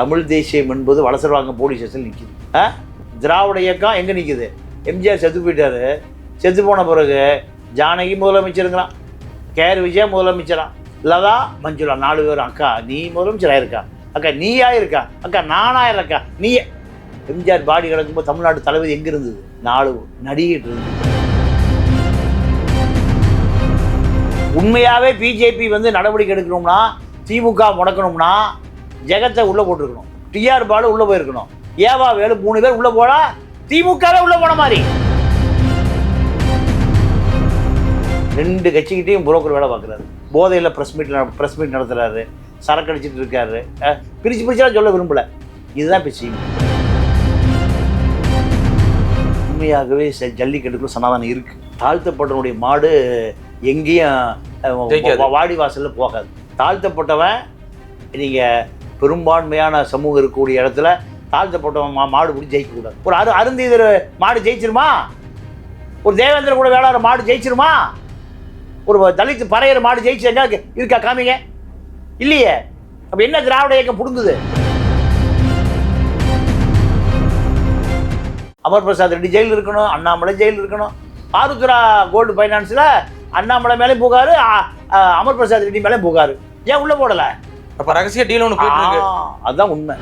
தமிழ் தேசியம் என்பது வளசர்வாங்க police station நிற்கிது ஆ? திராவிட இயக்கம் எங்கே நிற்கிது எம்ஜிஆர் செத்து போயிட்டார். செத்து போன பிறகு ஜானகி முதலமைச்சருங்கிறான் கேஆர் விஜயா முதலமைச்சரான் லதா மஞ்சுளா நாலு பேரும் அக்கா நீ முதலமைச்சர் ஆயிருக்கா அக்கா நீயா இருக்கா? அக்கா நானா இருக்கா? நீ எம்ஜிஆர் பாடி கிடக்கும்போது தமிழ்நாடு தலைவர் எங்கே இருந்தது? நாலு நடிகிட்டு இருந்தது. உண்மையாகவே பிஜேபி வந்து நடவடிக்கை எடுக்கணும்னா திமுக முடக்கணும்னா ஜெகத்தை உள்ளே போட்டிருக்கணும். டிஆர் பாலு உள்ளே போயிருக்கணும். ஏவா வேலு மூணு பேர் உள்ளே போனா திமுகவே உள்ளே போன மாதிரி. ரெண்டு கட்சிக்கிட்டையும் புரோக்கர் வேலை பார்க்குறாரு. போதையில் ப்ரெஸ் மீட் ப்ரெஸ் மீட் நடத்துறாரு. சரக்கு அடிச்சிட்டு இருக்காரு. அஹ், பிரிச்சு பிரிச்சுலாம் சொல்ல விரும்பல. இதுதான் இப்போ செய்யும் உண்மையாகவே ஜல்லிக்கட்டுக்குள்ள சனாதனம் இருக்கு. தாழ்த்தப்பட்டவனுடைய மாடு எங்கேயும் வாடி வாசல்ல போகாது. தாழ்த்தப்பட்டவன் நீங்க பெரும்பான்மையான சமூகம் இருக்கக்கூடிய இடத்துல தாழ்த்தப்பட்டவன் மா மாடு பிடிச்சி ஜெயிக்கக்கூடாது. ஒரு அரு அருந்தீதர் மாடு ஜெயிச்சிருமா? ஒரு தேவேந்திர கூட வேளாண் மாடு ஜெயிச்சிருமா? ஒரு தலித்து பறையிற மாடு ஜெயிச்சு எங்க இருக்கா? காமிங்க. இல்லையே. அப்போ என்ன திராவிட இயக்கம் புடுங்குது? அமர் பிரசாத் ரெட்டி ஜெயில் இருக்கணும் அண்ணாமலை ஜெயில் இருக்கணும். ஆருத்ரா கோல்டு ஃபைனான்ஸில் அண்ணாமலை மேலேயும் புகார் அமர் பிரசாத் ரெட்டி மேலேயும் போகாரு. ஏன் உள்ளே போடலை? அப்ப ரகசிய டீல் ஒன்று போயிட்டு இருக்கு. ஆ, அதான் உண்மை.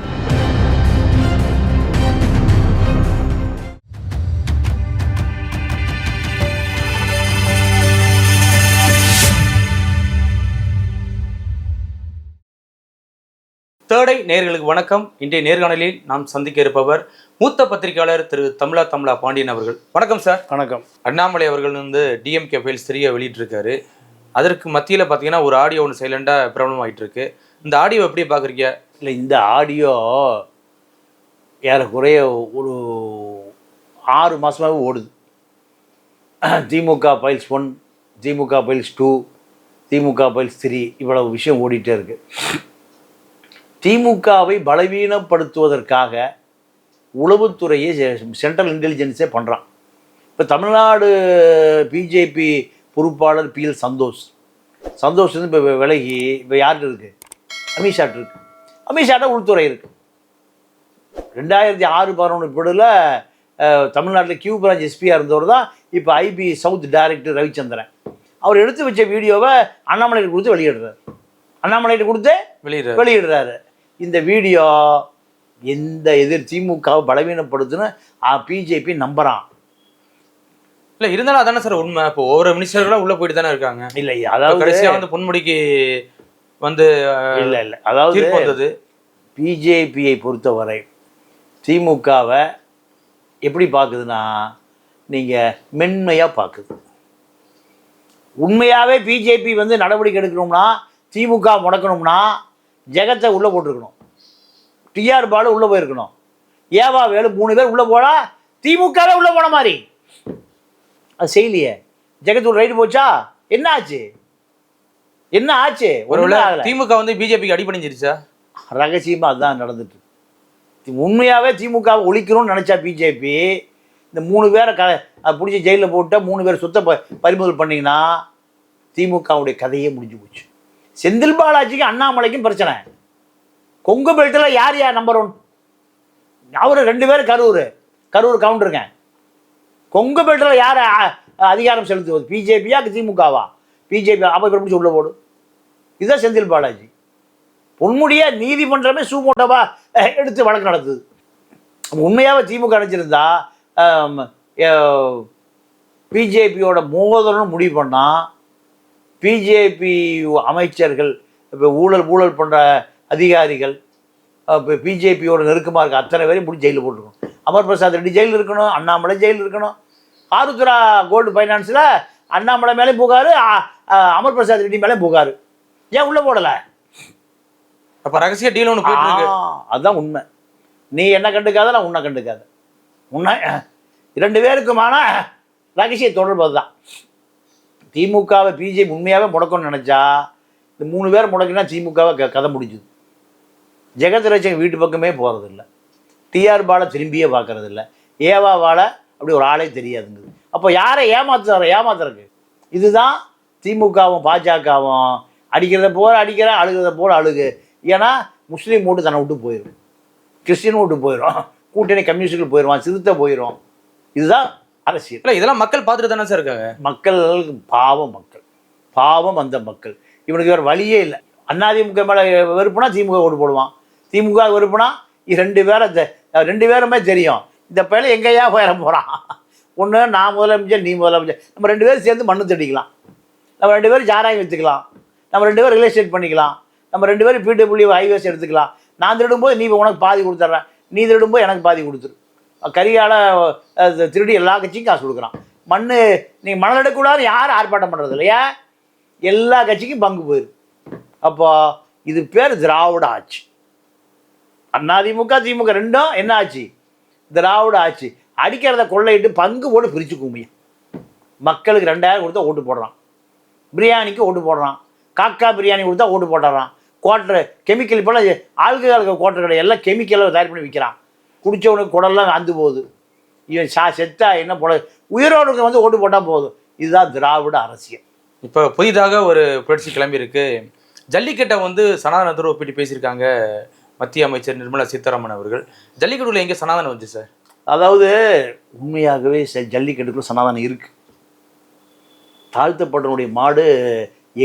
தேர்டை நேயர்களுக்கு வணக்கம். இன்றைய நேர்காணலில் நாம் சந்திக்க இருப்பவர் மூத்த பத்திரிகையாளர் திரு தமிழா தமிழா பாண்டியன் அவர்கள். வணக்கம் சார் வணக்கம். அண்ணாமலை அவர்கள் வந்து டிஎம்கே ஃபைல்ஸ் தெரிய வெளியிட்டிருக்காரு. அதற்கு மத்தியில் பார்த்தீங்கன்னா ஒரு ஆடியோ ஒன்று சைலண்டாக பிரபலம் ஆயிட்டு இருக்கு இந்த ஆடியோ எப்படி பார்க்குறீங்க? இல்லை இந்த ஆடியோ ஏறக்குறைய ஒரு ஆறு மாதமாகவே ஓடுது. DMK files one DMK files two DMK files three இவ்வளவு விஷயம் ஓடிட்டே இருக்கு. திமுகவை பலவீனப்படுத்துவதற்காக உளவுத்துறையை சென்ட்ரல் இன்டெலிஜென்ஸே பண்ணுறான் இப்போ தமிழ்நாடு பிஜேபி பொறுப்பாளர் பி எல் சந்தோஷ். சந்தோஷ் வந்து இப்போ விலகி இப்போ யார்கிட்ட இருக்குது அமித்ஷாட் இருக்கு. அமித்ஷாட்ட உள்துறை இருக்கு. ரெண்டாயிரத்தி ஆறு பதினொன்று பிடில் தமிழ்நாட்டில் கியூ பிரான்ச் எஸ்பியாக இருந்தவர் தான் இப்போ ஐபி சவுத் டைரக்டர் ரவிச்சந்திரன். அவர் எடுத்து வச்ச வீடியோவை அண்ணாமலைக்கு கொடுத்து வெளியிடுறாரு. அண்ணாமலைகிட்ட கொடுத்து வெளியிடுறாரு. வெளியிடுறாரு. இந்த வீடியோ எந்த எதிர் திமுகவை பலவீனப்படுத்துன்னு பிஜேபி நம்புறான். இல்லை இருந்தாலும் அதானே சார் உண்மை. இப்போ ஒவ்வொரு மினிஸ்டர்களும் உள்ள போயிட்டு தானே இருக்காங்க. இல்லை அதாவது கடைசியா வந்து பொன்முடிக்கு வந்து இல்லை இல்லை. அதாவது பிஜேபியை பொறுத்தவரை திமுகவை எப்படி பார்க்குதுன்னா நீங்கள் மென்மையாக பார்க்குது உண்மையாகவே பிஜேபி வந்து நடவடிக்கை எடுக்கணும்னா திமுக முடக்கணும்னா ஜெகத்தை உள்ளே போட்டிருக்கணும். டிஆர் பாலு உள்ளே போயிருக்கணும். ஏவா வேலு மூணு பேர் உள்ளே போனா திமுகவே உள்ளே போன மாதிரி. அது செய்யலையே. ஜெகத் ஒரு ரைடு போச்சா? என்ன ஆச்சு என்ன ஆச்சு? ஒருவேளை திமுக வந்து பிஜேபிக்கு அடிபணிஞ்சிருச்சா? ரகசியமாக அதுதான் நடந்துட்டு இருக்கு. தி- உண்மையாவே திமுகவை ஒழிக்கணும்னு நினச்சா பிஜேபி இந்த மூணு பேரை க பிடிச்சி ஜெயிலில் போட்டால் மூணு பேர் சொத்தை ப பறிமுதல் பண்ணிங்கன்னா திமுகவுடைய கதையே முடிஞ்சு போச்சு. செந்தில் பாலாஜிக்கும் அண்ணாமலைக்கும் பிரச்சனை. கொங்கு பெல்ட்டில் யார் யார் நம்பர் ஒன் அவர் ரெண்டு பேரும் கரூர். கரூர் கவுண்டருங்க கொங்கு பெல்ட்டில் யார் அதிகாரம் செலுத்துவது? பிஜேபியா திமுகவா? பிஜேபி ஆபத்து இப்போ பிடிச்சி உள்ள போடும் இதுதான் செந்தில் பாலாஜி. பொன்முடிய நீதிமன்றமே சூமோட்டவா எடுத்து வழக்கு நடத்துது. உண்மையாகவே திமுக நினச்சிருந்தா பிஜேபியோட மோதல்னு முடிவு பண்ணால் பிஜேபி அமைச்சர்கள் இப்போ ஊழல் ஊழல் பண்ணுற அதிகாரிகள் இப்போ பிஜேபியோட நெருக்கமாக இருக்க அத்தனை பேரையும் பிடிச்சி ஜெயிலில் போட்டுருக்கணும். அமர் பிரசாத் ரெட்டி ஜெயில் இருக்கணும் அண்ணாமலை ஜெயிலில் இருக்கணும். ஆருத்ரா கோல்டு ஃபைனான்ஸில் அண்ணாமலை மேலேயும் புகார் அமர் பிரசாத் ரெட்டி மேலேயும் புகார். ஏன் உள்ளே போடலை? அப்ப ரகசிய டீல் ஒன்று போயிட்டு அதுதான் உண்மை. நீ என்ன கண்டுக்காத நான் உன்னை கண்டுக்காத. உன்னை இரண்டு பேருக்குமான ரகசிய தொடர்பு அதுதான். திமுகவை பிஜேபி உண்மையாகவே முடக்கணும்னு நினச்சா இந்த மூணு பேர் முடக்கினா திமுகவை க கதை முடிஞ்சுது. ஜெகத் ரட்சகன் வீட்டு பக்கமே போகிறதில்ல டிஆர் பாலை திரும்பியே பார்க்கறதில்ல. ஏவா வாழை அப்படி ஒரு ஆளே தெரியாதுங்குது. அப்போ யாரை ஏமாத்துறாரு ஏமாத்துறக்கு இதுதான் திமுகவும் பாஜகவும். அடிக்கிறத போல அடிக்கிற அழுகிறத போல அழுகு. ஏன்னா முஸ்லீம் ஓட்டு தன்னை விட்டு போயிடும் கிறிஸ்டின் ஓட்டு போயிடும் கூட்டணி கம்யூனிஸ்டுகள் போயிடுவான் சிறுத்தை போயிடும் இதுதான் அரசியல். இல்ல இதெல்லாம் மக்கள் பார்த்துட்டு தானே சார் இருக்காங்க? மக்கள் பாவம் மக்கள். பாவம் அந்த மக்கள். இவனுக்கு வேறு வழியே இல்லை. அதிமுக மேலே வெறுப்புனா திமுக ஓட்டு போடுவான். திமுக வெறுப்புனா ரெண்டு பேரை ரெண்டு பேருமே தெரியும் இந்த பையன் எங்கேயா போயிட போகிறான் ஒன்று நான் முதலமைச்சர் நீ முதலமைச்சர் நம்ம ரெண்டு பேரும் சேர்ந்து மண்ணு தட்டிக்கலாம் நம்ம ரெண்டு பேரும் ஜாராயம் விற்றுக்கலாம் நம்ம ரெண்டு பேரும் ரியல் எஸ்டேட் பண்ணிக்கலாம். நம்ம ரெண்டு பேரும் பிடபிள்யூ ஹைவேஸ் எடுத்துக்கலாம். நான் திருடும்போது நீ உனக்கு பாதி கொடுத்துட்றேன். நீ திருடும்போது எனக்கு பாதி கொடுத்துரு. கரியால் திருடி எல்லா கட்சிக்கும் காசு கொடுக்குறான். மண் நீங்கள் மணல் எடுக்கக்கூடாது யாரும் ஆர்ப்பாட்டம் பண்ணுறது இல்லையா? எல்லா கட்சிக்கும் பங்கு போயிரு. அப்போ இது பேர் திராவிட ஆட்சி. அதிமுக திமுக ரெண்டும் என்ன ஆச்சு? திராவிட ஆட்சி. அடிக்கிறத கொள்ளையிட்டு பங்கு போட்டு பிரிச்சு குமியும் மக்களுக்கு ரெண்டாயிரம் கொடுத்தா ஓட்டு போடுறான் பிரியாணிக்கு ஓட்டு போடுறான் காக்கா பிரியாணி கொடுத்தா ஓட்டு போட்டுறான் குவாட்டர் கெமிக்கல் இப்போல்லாம் ஆல்கஹாலுக்கு குவாட்டர் கடை எல்லாம் கெமிக்கலாக தயார் பண்ணி விற்கிறான் குடிச்சவனுக்கு குடல்லாம் அந்து போகுது. இவன் சா செத்தா என்ன போட உயிரோடுக்கு வந்து ஓட்டு போட்டால் போதும். இதுதான் திராவிட அரசியல். இப்போ புதிதாக ஒரு புரட்சி கிளம்பி இருக்கு. ஜல்லிக்கட்டை வந்து சனாதனத்தோடு ஒப்பிட்டு பேசியிருக்காங்க மத்திய அமைச்சர் நிர்மலா சீதாராமன் அவர்கள். ஜல்லிக்கட்டுல எங்கே சனாதனம் வந்துச்சு சார்? அதாவது உண்மையாகவே ஜல்லிக்கட்டுக்குள்ள சனாதனம் இருக்கு. தாழ்த்தப்பட்டவனுடைய மாடு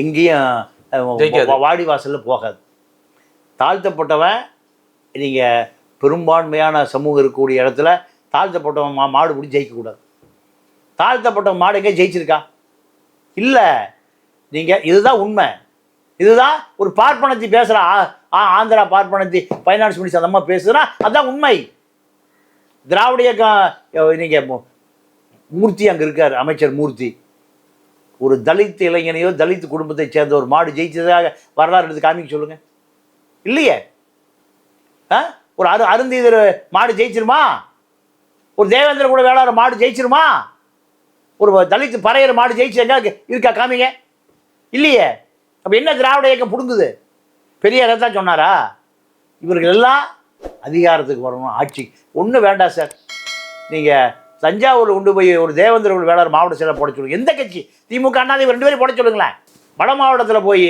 எங்கேயும் வாடி வாசல்ல போகாது. தாழ்த்தப்பட்டவன் நீங்கள் பெரும்பான்மையான சமூகம் இருக்கக்கூடிய இடத்துல தாழ்த்தப்பட்டவன் மா மாடு பிடி ஜெயிக்கக்கூடாது தாழ்த்தப்பட்ட மாடு எங்கே ஜெயிச்சிருக்கா? இல்லை. நீங்கள் இதுதான் உண்மை. இதுதான் ஒரு பார்ப்பனத்தி பேசுகிற ஆந்திரா பார்ப்பனத்தி ஃபைனான்ஸ் மினிஸ்டர் அந்த அம்மா பேசுகிறா அதான் உண்மை. திராவிட இயக்கம் நீங்கள் மூர்த்தி அங்கே இருக்கார் அமைச்சர் மூர்த்தி. ஒரு தலித் இளைஞனையோ தலித் குடும்பத்தை சேர்ந்த ஒரு மாடு ஜெயிச்சதாக வரலாறு எடுத்து காமிக்க சொல்லுங்க. இல்லையே? ஆ? ஒரு அரு அருந்தீதர் மாடு ஜெயிச்சிருமா? ஒரு தேவேந்திர கூட வேளாண் மாடு ஜெயிச்சிருமா? ஒரு தலித்து பறையிற மாடு ஜெயிச்சு எங்க இருக்கா காமிங்க. இல்லையே? அப்போ என்ன திராவிட இயக்கம் புடுங்குது? பெரியார் தான் சொன்னாரா? இவர்கள் எல்லாம் அதிகாரத்துக்கு வரணும் ஆட்சி. ஒன்றும் வேண்டாம் சார். நீங்கள் தஞ்சாவூர் கொண்டு போய் ஒரு தேவேந்திர வேளாண் மாவட்ட செயலர் போட சொல்லுங்க. எந்த கட்சி? திமுக அண்ணா ரெண்டு பேரும் போட சொல்லுங்களேன். வட மாவட்டத்தில் போய்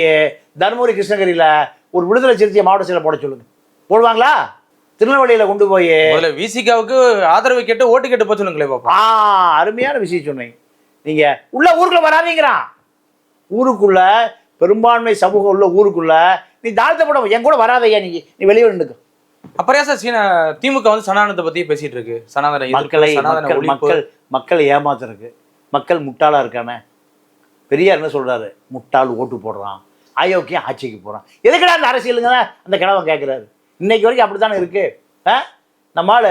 தருமபுரி கிருஷ்ணகிரியில் ஒரு விடுதலை சிறுத்தையை மாவட்ட செயலர் போட சொல்லுங்க. போடுவாங்களா? திருநெல்வேலியில் கொண்டு போய் விசிகாவுக்கு ஆதரவு கேட்டு ஓட்டு கேட்டு போக சொல்லுங்களே பாப்பா ஆ அருமையான விஷயம் சொன்னீங்க. நீங்கள் உள்ள ஊருக்குள்ள வராதீங்கிறான். ஊருக்குள்ள பெரும்பான்மை சமூகம் உள்ள ஊருக்குள்ள நீ தாழ்த்தப்பட என் கூட வராதையா நீ நீ வெளியே நின்னுக்க. அப்புறம் சார் சீனா திமுக வந்து சனாதனத்தை பத்தி பேசிட்டு இருக்கு? சனாதன மக்களை மக்கள் மக்கள் மக்களை ஏமாத்துறதுக்கு மக்கள் முட்டாளா இருக்கானே பெரியார் என்ன சொல்றாரு? முட்டாள் ஓட்டு போடுறான். அயோக்கியம் ஆட்சிக்கு போறான். எதுக்குடா அந்த அரசியலுங்க அந்த கிழவன் கேட்குறாரு இன்னைக்கு வரைக்கும் அப்படித்தானே இருக்கு? ஆ? நம்மால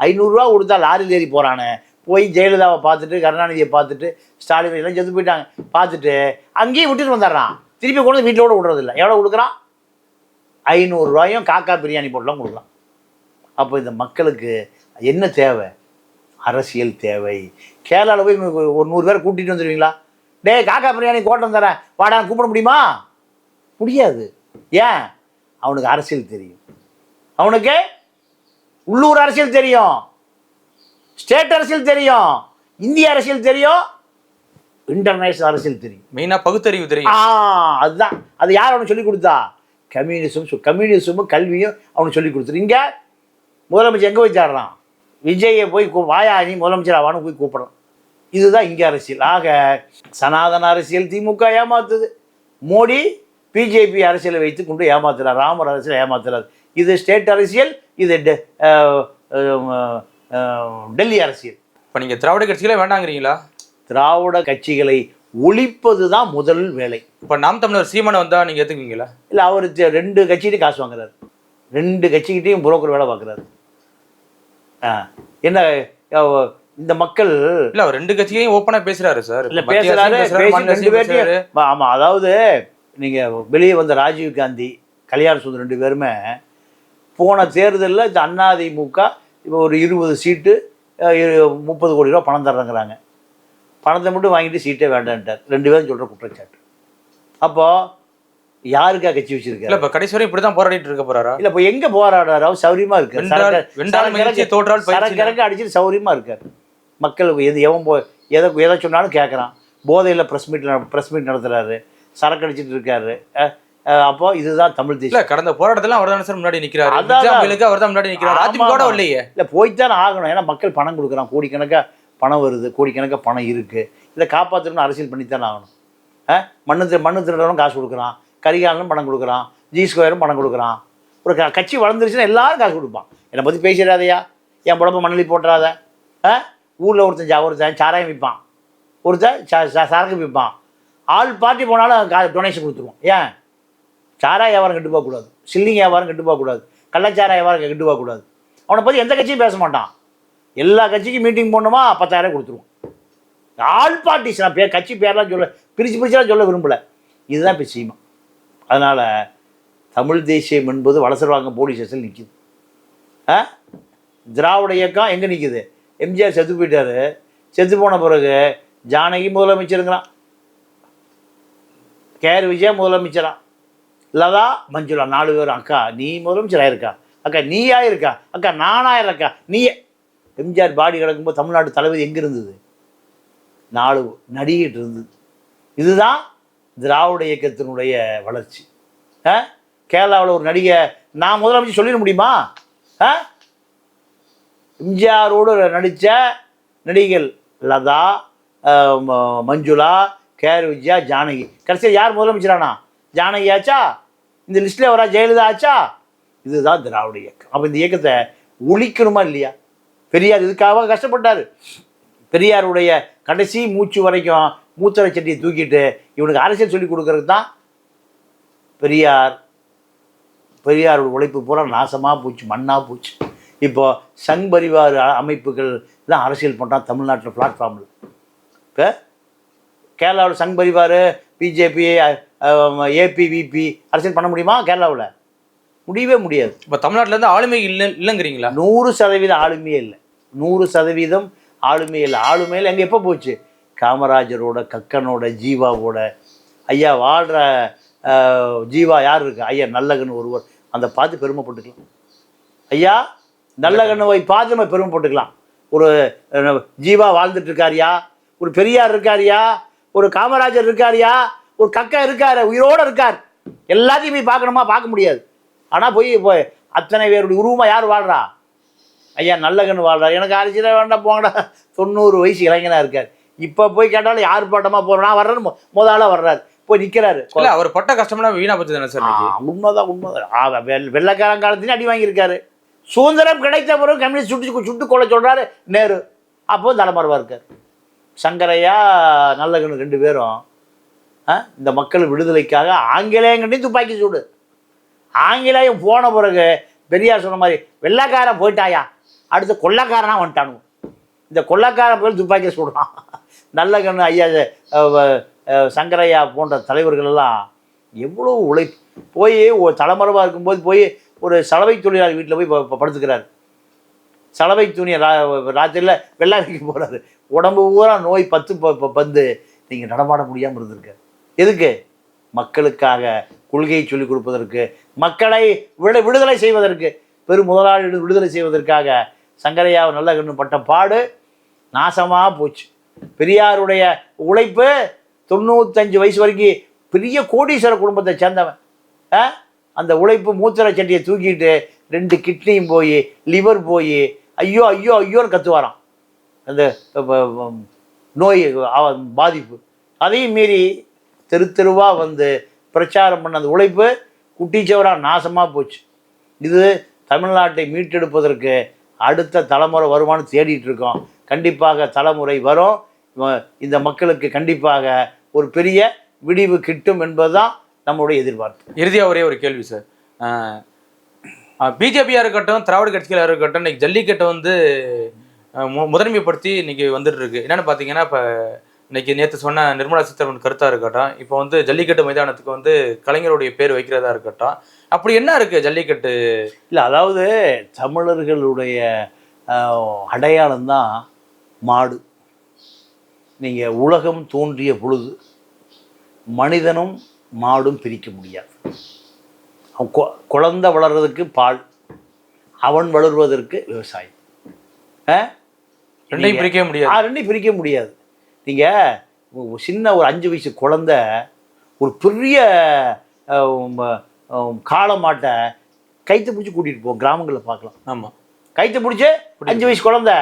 ஐநூறுரூவா கொடுத்தா லாரியில் ஏறி போறானே. போய் ஜெயலலிதாவை பார்த்துட்டு கருணாநிதியை பார்த்துட்டு ஸ்டாலின் எல்லாம் செத்து போயிட்டாங்க. பார்த்துட்டு அங்கேயும் விட்டுட்டு வந்துடுறான். திருப்பி கொண்டு வீட்டிலோட விடுறதில்ல. எவ்வளோ கொடுக்குறான்? ஐநூறுரூவாயும் காக்கா பிரியாணி போட்டுலாம் கொடுக்கலாம். அப்போ இந்த மக்களுக்கு என்ன தேவை? அரசியல் தேவை. கேரளாவில் போய் ஒரு நூறு பேரை கூட்டிகிட்டு வந்துடுவீங்களா டேய் காக்கா பிரியாணி கோட்டம் தரேன். வாடான்னு கூப்பிட முடியுமா? முடியாது. ஏன்? அவனுக்கு அரசியல் தெரியும். அவனுக்கு உள்ளூர் அரசியல் தெரியும். ஸ்டேட் அரசியல் தெரியும். இந்திய அரசியல் தெரியும். இன்டர்நேஷனல் அரசியல் தெரியும். மெயினா பகுத்தறிவு தெரியும். ஆ அதுதான். அது யார் அவனுக்கு சொல்லி கொடுத்தா? கம்யூனிசம் கம்யூனிசமும் கல்வியும் அவனுக்கு சொல்லி கொடுத்துரு. இங்கே முதலமைச்சர் எங்கே போய் தேடுறான் விஜயை போய் கூ வாயா நீ முதலமைச்சர் ஆவான்னு போய் கூப்பிடுறான் இதுதான் இங்கே அரசியல். ஆக சனாதன அரசியல் திமுக ஏமாத்துது. மோடி பிஜேபி அரசியலை வைத்து கொண்டு ஏமாத்துறார். ராமர் அரசியலை ஏமாத்துறார். இது ஸ்டேட் அரசியல் இது டெல்லி அரசியல். இப்ப நீங்க திராவிட கட்சிகளே வேண்டாங்கிறீங்களா? திராவிட கட்சிகளை ஒழிப்பது தான் முதல் வேலை. இப்ப நாம் தமிழர் சீமானை வந்தா நீங்க ஏத்துக்குவீங்களா? இல்லை அவர் ரெண்டு கட்சிகிட்டையும் காசு வாங்குறாரு. ரெண்டு கட்சிக்கிட்டையும் புரோக்கர் வேலை பார்க்குறாரு. ஆ என்ன இந்த மக்கள் இல்ல அவர் ரெண்டு கட்சியையும் ஓப்பனா பேசுறாரு சார். இல்ல பேசுறாரு ரெண்டு ஆ, ஆமா அதாவது நீங்க வெளியே வந்த ராஜீவ் காந்தி கல்யாண சுந்தர் ரெண்டு பேருமே போன தேர்தலில் இந்த அதிமுக இப்போ ஒரு இருபது சீட்டு முப்பது கோடி ரூபா பணம் தர்றேங்கிறாங்க. பணத்தை மட்டும் வாங்கிட்டு சீட்டே வேண்டான்ட்டார். ரெண்டு பேரும் சொல்ற குற்றச்சாட்டு. அப்போ யாருக்கா கட்சி இல்ல வச்சிருக்காரு இப்ப கடைசி வரை இப்படிதான் போராடிட்டு இருக்க போறாரா? இல்ல இப்போ எங்க போராடுறாரு? அவர் சௌரியமா இருக்கு வென்றால் வென்றால் மகிழ்ச்சி தோற்றால் பயிற்சி சரக்கரக்கு அடிச்சுட்டு சௌரியமா இருக்காரு. மக்களுக்கு எது எவன் போ எதை எதை சொன்னாலும் கேட்குறான் போதையில் ப்ரெஸ் மீட் ப்ரெஸ் மீட் நடத்துறாரு. சரக்கு அடிச்சிட்டு இருக்காரு. அப்போ இதுதான் தமிழ் தேசியம். இல்ல கடந்த போராட்டத்துல அவர் தான் சார் முன்னாடி புயலுக்கு அவர் தான் முன்னாடி நிக்கிறாரு. ஆமா, அதிமுக. இல்லையே. இல்லை போய்த்தான் ஆகணும். ஏன்னா மக்கள் பணம் கொடுக்குறான். கோடிக்கணக்காக பணம் வருது கோடிக்கணக்காக பணம் இருக்குது இதை காப்பாற்றணும்னு அரசியல் பண்ணித்தான் ஆகணும். ஆ? மண்ணு திரு மண்ணு திருடனும் காசு கொடுக்குறான். கரிகாலனும் பணம் கொடுக்குறான். ஜி ஸ்கொயரும் பணம் கொடுக்குறான். ஒரு க கட்சி வளர்ந்துருச்சுன்னா எல்லாரும் காசு கொடுப்பான். என்னை பற்றி பேசிடாதையா? என் உடம்பு மண்ணலி போட்டுறாத. ஆ? ஊரில் ஒருத்தன் ஜா ஒருத்தன் சாராயம் விற்பான். ஒருத்தன் சா சரக்கு விற்பான். ஆள் பார்ட்டி போனாலும் கா டொனேஷன் கொடுத்துருவோம். ஏன்? சாரா வியாபாரம் கெட்டு போகக்கூடாது. சில்லிங் வியாபாரம் கெட்டு போகக்கூடாது. கள்ளச்சாரா வியாபாரம் கெட்டு போகக்கூடாது. அவனை பற்றி எந்த கட்சியும் பேச மாட்டான். எல்லா கட்சிக்கும் மீட்டிங் போடணுமா? பத்தாயிரம் கொடுத்துருவோம். ஆல் பார்ட்டிஸ் நான் பேர் கட்சி பேர்லாம் சொல்ல பிரித்து பிரிச்சுலாம் சொல்ல விரும்பலை. இதுதான் இப்போ சீமா. அதனால் தமிழ் தேசியம் என்பது வளசர்வாங்க போலீஸ் ஸ்டேஷன் நிற்கிது ஆ? திராவிட இயக்கம் எங்கே நிற்கிது எம்ஜிஆர் செத்து போயிட்டார். செத்து போன பிறகு ஜானகி முதலமைச்சருங்கிறான். கேஆர் விஜயா முதலமைச்சரா? லதா மஞ்சுளா நாலு பேரும் அக்கா நீ முதலமைச்சர் ஆயிருக்கா அக்கா நீ ஆயிருக்கா அக்கா நான் ஆயிருக்கா நீ எம்ஜிஆர் பாடி கிடக்கும்போது தமிழ்நாட்டு தலைவர் எங்கே இருந்தது? நாலு நடிகிட்டு இருந்தது. இதுதான் திராவிட இயக்கத்தினுடைய வளர்ச்சி. ஆ? கேரளாவில் ஒரு நடிகை நான் முதலமைச்சர் சொல்லிட முடியுமா? ஆ? எம்ஜிஆரோடு நடித்த நடிகைகள் லதா மஞ்சுளா கேர் விஜயா ஜானகி. கடைசியில் யார் முதலமைச்சரானா? ஜானகி ஆச்சா? இந்த லிஸ்ட்டில் வரா ஜெயலலிதா ஆச்சா? இதுதான் திராவிட இயக்கம். அப்போ இந்த இயக்கத்தை ஒழிக்கணுமா இல்லையா? பெரியார் இதுக்காக கஷ்டப்பட்டார். பெரியாருடைய கடைசி மூச்சு வரைக்கும் மூத்தரை சட்டியை தூக்கிட்டு இவனுக்கு அரசியல் சொல்லி கொடுக்கறதுக்கு தான் பெரியார் பெரியாரோட உழைப்பு பூரா நாசமாக போச்சு மண்ணாக போச்சு. இப்போ சங் பரிவார் அமைப்புகள் தான் அரசியல் பண்ணுறான் தமிழ்நாட்டில் பிளாட்ஃபார்மில் இப்போ கேரளாவில் சங் பரிவார் பிஜேபி ஏபிவிபி அரசியல் பண்ண முடியுமா கேரளாவில்? முடியவே முடியாது. இப்ப தமிழ்நாட்டுல இருந்து ஆளுமை இல்ல இல்லைங்கிறீங்களா? நூறு சதவீதம் ஆளுமையே இல்லை. நூறு சதவீதம் ஆளுமையில் ஆளுமையில் எங்கே எப்போ போச்சு? காமராஜரோட கக்கனோட ஜீவாவோட. ஐயா வாழ்கிற ஜீவா யார் இருக்கு? ஐயா நல்லகன் ஒருவர். அந்த பார்த்து பெருமைப்பட்டுக்கலாம் ஐயா நல்லகண்ணுவை பார்த்து நம்ம பெருமைப்பட்டுக்கலாம் ஒரு ஜீவா வாழ்ந்துட்டு இருக்காரியா? ஒரு பெரியார் இருக்காரியா? ஒரு காமராஜர் இருக்காரியா? ஒரு கக்கா இருக்கார் உயிரோட இருக்கார். எல்லாத்தையும் போய் பார்க்கணுமா? பார்க்க முடியாது. ஆனால் போய் இப்போ அத்தனை பேருடைய உருவமாக யார் வாழ்றா? ஐயா நல்லகன்னு வாழ்றார். எனக்கு அரசியல வேண்டாம் போங்கடா. தொண்ணூறு வயசு இளைஞனாக இருக்கார். இப்போ போய் கேட்டாலும் யார் பாட்டமாக போகிறோம் வர்றேன்னு மொ- முதல்ல வர்றாரு. போய் நிற்கிறாரு இல்ல அவர் பட்ட கஷ்டம்லாம் வீணா போச்சு தானே சார்? உண்மைதான் உண்மைதான். வெள்ளக்காரன் காலத்துலேயும் அடி வாங்கியிருக்காரு. சுதந்திரம் கிடைத்த பிறகு கம்யூனிஸ்ட் சுட்டு சுட்டு கொள்ள சொல்கிறாரு நேரு. அப்போ தலைமறைவாக இருக்கார். சங்கரையா நல்லகண்ணு ரெண்டு பேரும் இந்த மக்கள் விடுதலைக்காக ஆங்கிலேயங்கிட்டையும் துப்பாக்கி சூடு. ஆங்கிலேயம் போன பிறகு பெரியார் சொன்ன மாதிரி வெள்ளைக்காரன் போயிட்டாயா? அடுத்து கொள்ளக்காரனாக வந்துட்டானுங்க. இந்த கொள்ளக்காரன் போய் துப்பாக்கி சுடுறான். நல்ல கண்ணு ஐயா சங்கரையா போன்ற தலைவர்கள் எல்லாம் எவ்வளோ உழை போய் ஒரு தலைமறைவாக இருக்கும்போது போய் ஒரு சலவை தொழிலாளி வீட்டில் போய் படுத்துக்கிறாரு. சலவை துணியை ரா ராத்திரியில் வெள்ளாரிக்கு போகிறாரு உடம்பு பூரா நோய் பத்து ப- ப- பந்து. நீங்கள் நடமாட முடியாமல் இருந்திருக்க. எதுக்கு? மக்களுக்காக கொள்கையை சொல்லிக் கொடுப்பதற்கு மக்களை விட விடுதலை செய்வதற்கு பெரும் முதலாளிகள் விடுதலை செய்வதற்காக சங்கரையாவை நல்ல கண்ணு பட்ட பாடு நாசமாக போச்சு. பெரியாருடைய உழைப்பு தொண்ணூத்தஞ்சு வயசு வரைக்கும் பெரிய கோடீஸ்வர குடும்பத்தை சேர்ந்தவன். ஆ? அந்த உழைப்பு மூத்திர சட்டியை தூக்கிட்டு ரெண்டு கிட்னியும் போய் லிவர் போய் ஐயோ ஐயோ ஐயோன்னு கத்துவாராம். அந்த நோய் பாதிப்பு. அதையும் மீறி தெரு தெருவாக வந்து பிரச்சாரம் பண்ண அந்த உழைப்பு குட்டிச்சவராக நாசமாக போச்சு. இது தமிழ்நாட்டை மீட்டெடுப்பதற்கு அடுத்த தலைமுறை வருமானு தேடிட்டு இருக்கோம். கண்டிப்பாக தலைமுறை வரும். இந்த மக்களுக்கு கண்டிப்பாக ஒரு பெரிய விடிவு கிட்டும் என்பதுதான் நம்முடைய எதிர்பார்ப்பு. இறுதியாக ஒரே ஒரு கேள்வி சார். பிஜேபியாக இருக்கட்டும் திராவிட கட்சிகளாக இருக்கட்டும் இன்னைக்கு ஜல்லிக்கட்டை வந்து மு- முதன்மைப்படுத்தி இன்னைக்கு வந்துட்டு இருக்கு என்னன்னு பார்த்தீங்கன்னா இப்போ இன்னைக்கு நேற்று சொன்ன நிர்மலா சீதாராமன் கருத்தாக இருக்கட்டும் இப்போ வந்து ஜல்லிக்கட்டு மைதானத்துக்கு வந்து கலைஞருடைய பேர் வைக்கிறதா இருக்கட்டும் அப்படி என்ன இருக்கு ஜல்லிக்கட்டு? இல்லை அதாவது தமிழர்களுடைய அடையாளம் தான் மாடு. நீங்கள் உலகம் தோன்றிய பொழுது மனிதனும் மாடும் பிரிக்க முடியாது. அவன் கொ- குழந்தை வளர்றதுக்கு பால் அவன் வளர்வதற்கு விவசாயம்? ரெண்டையும் பிரிக்கவே முடியாது. ரெண்டையும் பிரிக்க முடியாது. நீங்கள் சின்ன ஒரு அஞ்சு வயசு குழந்தை ஒரு பெரிய காளை மாட்டை கைத்து பிடிச்சி கூட்டிகிட்டு போவோம் கிராமங்களில் பார்க்கலாம். ஆமா. கைத்து பிடிச்சி அஞ்சு வயசு குழந்தை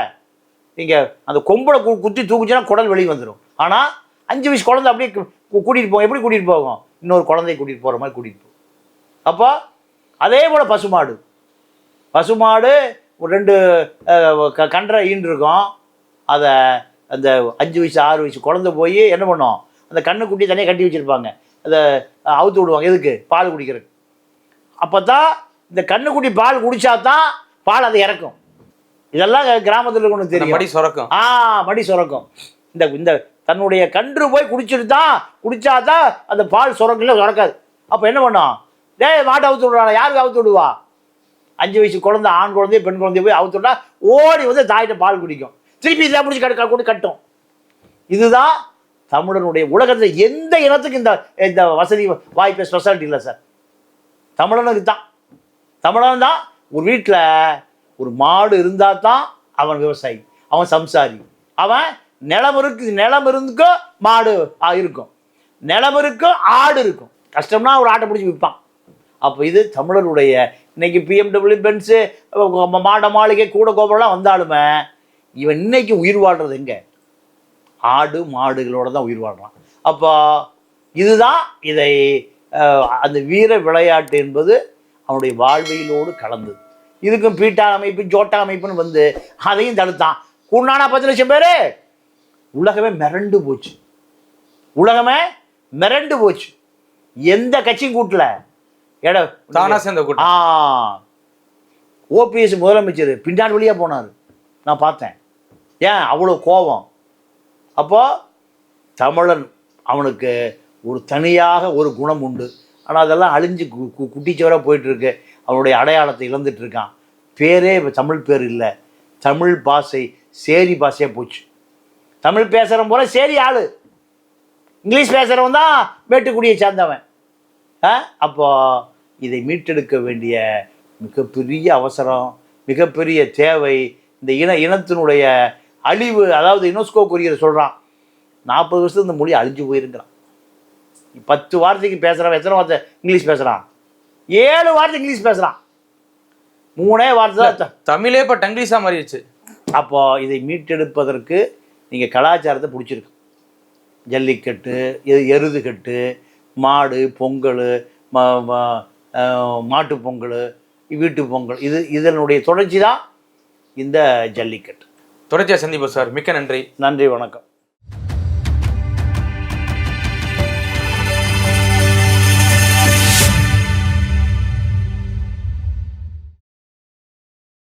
இங்கே அந்த கொம்பளை கு குத்தி தூக்குச்சுன்னா குடல் வெளியே வந்துடும் ஆனால் அஞ்சு வயசு குழந்தை அப்படியே கூட்டிகிட்டு போகும். எப்படி கூட்டிகிட்டு போகும்? இன்னொரு குழந்தைய கூட்டிகிட்டு போகிற மாதிரி கூட்டிகிட்டு போகும் அப்போ அதே போல் பசுமாடு. பசுமாடு ஒரு ரெண்டு க- கன்றை ஈன்றிருக்கும் அதை அந்த அஞ்சு வயசு ஆறு வயசு குழந்தை போய் என்ன பண்ணும்? அந்த கண்ணுக்குட்டி தனியாக கட்டி வச்சுருப்பாங்க. அதை அவுத்து விடுவாங்க. எதுக்கு? பால் குடிக்கிறதுக்கு. அப்போ தான் இந்த கண்ணுக்குட்டி பால் குடிச்சா தான் பால் அதை இறக்கும். இதெல்லாம் கிராமத்தில் இருக்கணும் தெரியும். மடி சுரக்கும். ஆ மடி சுரக்கும். இந்த இந்த தன்னுடைய கன்று போய் குடிச்சிட்டு தான் குடிச்சா தான் அந்த பால் சுரக்கல சுரக்காது. அப்போ என்ன பண்ணும்? டேய் மாட்டை அவுத்து விடுறாங்க யாருக்கு அவுத்து விடுவா? அஞ்சு வயசு குழந்தை ஆண் குழந்தைய பெண் குழந்தைய போய் அவுத்து விட்டா ஓடி வந்து தாயிட்ட பால் குடிக்கும். திருப்பி இதை பிடிச்சி கட்டு கொண்டு கட்டும். இதுதான் தமிழனுடைய உலகத்தில் எந்த இனத்துக்கு இந்த இந்த வசதி வாய்ப்பு ஸ்பெஷாலிட்டி இல்லை சார். தமிழனுக்கு தான் தமிழன் தான் ஒரு வீட்டில் ஒரு மாடு இருந்தால் தான் அவன் விவசாயி அவன் சம்சாரி. அவன் நிலம் இருக்கு நிலம் இருந்துக்கும் மாடு ஆ, இருக்கும். நிலம் இருக்கும் ஆடு இருக்கும். கஷ்டம்னா ஒரு ஆட்டை பிடிச்சி விற்பான். அப்போ இது தமிழருடைய இன்னைக்கு பிஎம்டபிள்யூ பென்ஸு மாட மாளிகை கூட கோபுரம்லாம் வந்தாலுமே இவன் இன்னைக்கு உயிர் வாழ்றது எங்கே? ஆடு மாடுகளோட தான் உயிர் வாழ்றான். அப்போ இதுதான் இதை அந்த வீர விளையாட்டு என்பது அவனுடைய வாழ்வியலோடு கலந்தது. இதுக்கும் பீட்டா அமைப்பு ஜோட்டா அமைப்புன்னு வந்து அதையும் தடுத்தான். கூண்டானா பத்து லட்சம் பேர்? உலகமே மிரண்டு போச்சு. உலகமே மிரண்டு போச்சு. எந்த கட்சியும் கூட்டல. எட தானா சேர்ந்த கூட்டம். ஆ. ஓபிஎஸ் முதலமைச்சர் பின்னாடி வழியாக போனார். நான் பார்த்தேன். ஏன்? அவ்வளோ கோபம். அப்போ தமிழன் அவனுக்கு ஒரு தனியாக ஒரு குணம் உண்டு. ஆனால் அதெல்லாம் அழிஞ்சு கு- கு- குட்டிச்சவராக போயிட்டுருக்கு. அவனுடைய அடையாளத்தை இழந்துட்டுருக்கான். பேரே இப்போ தமிழ் பேர் இல்லை. தமிழ் பாஷை சேரி பாஷையாக போச்சு. தமிழ் பேசுகிறவன் போல சேரி ஆள். இங்கிலீஷ் பேசுகிறவன் தான் மேட்டுக்குடியை சேர்ந்தவன். ஆ? அப்போ இதை மீட்டெடுக்க வேண்டிய மிகப்பெரிய அவசரம் மிகப்பெரிய தேவை இந்த இன இனத்தினுடைய அழிவு அதாவது யுனெஸ்கோ குறியர் சொல்கிறான் நாற்பது வருஷத்துக்கு இந்த மொழி அழிஞ்சு போயிருங்கிறான் பத்து வார்த்தைக்கு பேசுகிறவன் எத்தனை வார்த்தை? இங்கிலீஷ் பேசுகிறான் ஏழு வார்த்தை இங்கிலீஷ் பேசுகிறான் மூணே வார்த்தை தான் தமிழே இப்ப டங்கிலீஷா மாறிடுச்சு. அப்போ இதை மீட்டெடுப்பதற்கு நீங்கள் கலாச்சாரத்தை பிடிச்சிருக்கு ஜல்லிக்கட்டு எ- எருதுகட்டு மாடு பொங்கல் மாட்டு பொங்கல் வீட்டு பொங்கல். இது இதனுடைய தொடர்ச்சி தான் இந்த ஜல்லிக்கட்டு. தொடர்ச்சியா சந்திப்போம் சார். மிக்க நன்றி. நன்றி வணக்கம்.